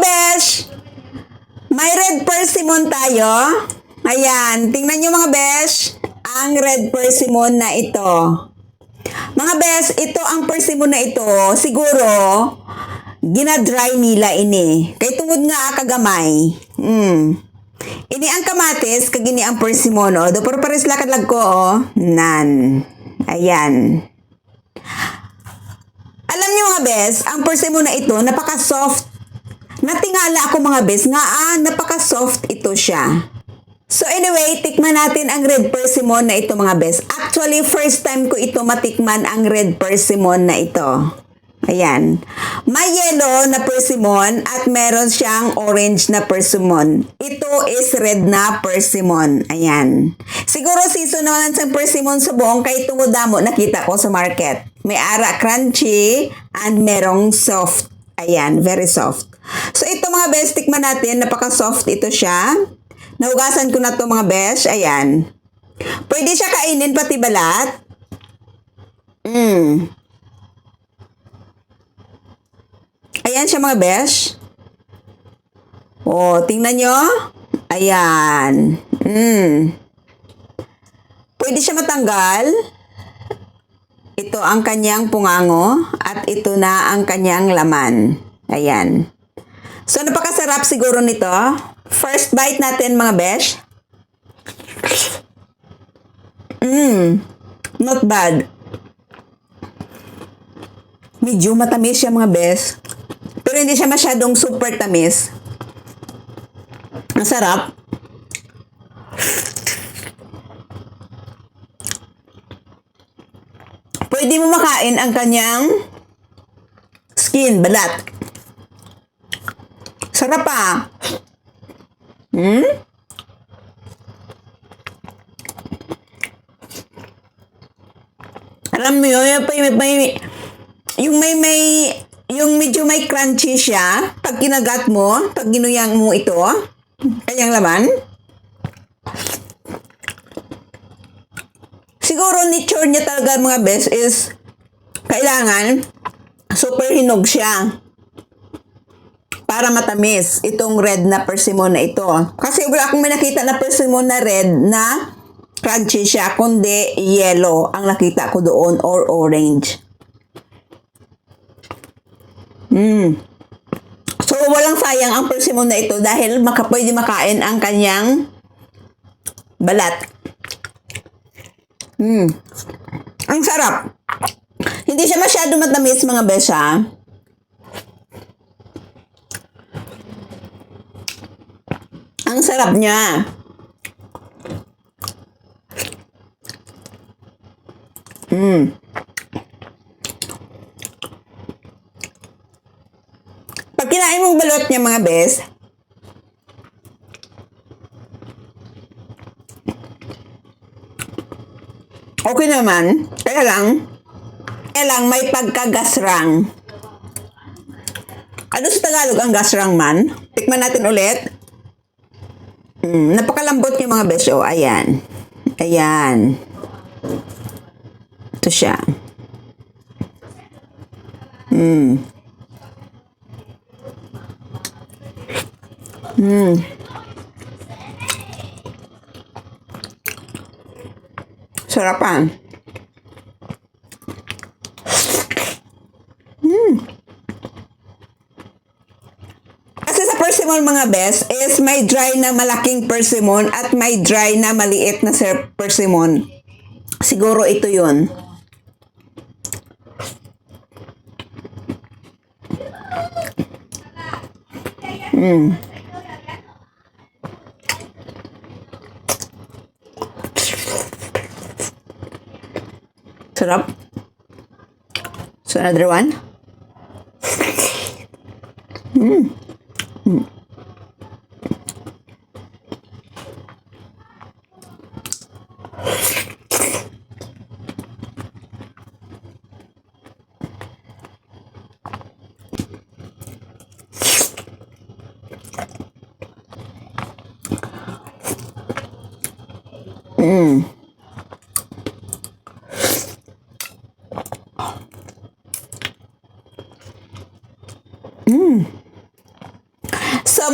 besh, may red persimmon tayo. Ayan, tingnan nyo mga besh, ang red persimmon na ito. Mga besh, ito ang persimmon na ito, siguro, ginadry nila ini. Kay tungod nga kagamay. Hmm. Ini ang kamatis, kag ini ang persimmon, oh. Do, pero lakad lag ko, oh. Nan. Ayan. Alam niyo mga bes, ang persimmon na ito, napaka-soft. Natingala ako mga bes, nga ah, napaka-soft ito siya. So anyway, tikman natin ang red persimmon na ito mga bes. Actually, first time ko ito matikman ang red persimmon na ito. Ayan. May yellow na persimmon at meron siyang orange na persimmon. Ito is red na persimmon. Ayan. Siguro season naman sa persimmon sa buong kay tungod damo nakita ko sa market. May ara crunchy and merong soft. Ayan, very soft. Mga best, tikman natin. Napaka-soft ito siya. Nahugasan ko na to mga besh. Ayan. Pwede siya kainin pati balat. Mm. Ayan siya mga besh. Oh, tingnan nyo. Ayan. Mm. Pwede siya matanggal. Ito ang kanyang pungango at ito na ang kanyang laman. Ayan. So, napakasarap siguro nito. First bite natin mga besh. Mmm. Not bad. Medyo matamis siya mga besh. Pero hindi siya masyadong super tamis. Ang sarap. Pwede mo makain ang kanyang skin, balat. Sarap pa. Hmm? Alam mo yun, yung, may, may, yung may, may, yung medyo may crunchy siya, pag kinagat mo, pag ginuyang mo ito, kanyang laman, siguro nature niya talaga mga best is kailangan super hinog siya para matamis itong red na persimmon na ito. Kasi wala akong nakita na persimmon na red na crunchy siya, kundi yellow ang nakita ko doon or orange. Mm. So, walang sayang ang persimmon na ito dahil maka, pwede makain ang kanyang balat. Mm. Ang sarap. Hindi siya masyado matamis mga besya. Ang sarap niya. Mm. Pag kinain mong balot niya mga bes, okay naman. Kaya lang, kaya lang may pagkagasrang. Ano sa Tagalog ang gasrang man? Tikman natin ulit. Mm, napakalambot yung mga beso. Ayan. Ayan. Ito siya. Mm. Mm. Sarapan. Mm. Kasi sa persimmon mga best is may dry na malaking persimmon at may dry na maliit na sir persimmon. Siguro ito yun. Mm. Sarap. So another one. Mm.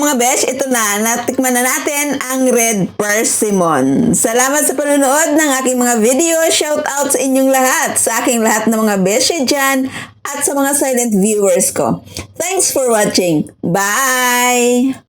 Mga besh, ito na, natikman na natin ang red persimmon. Salamat sa panonood ng aking mga video. Shout out sa inyong lahat, sa aking lahat ng mga besh dyan, at sa mga silent viewers ko. Thanks for watching. Bye!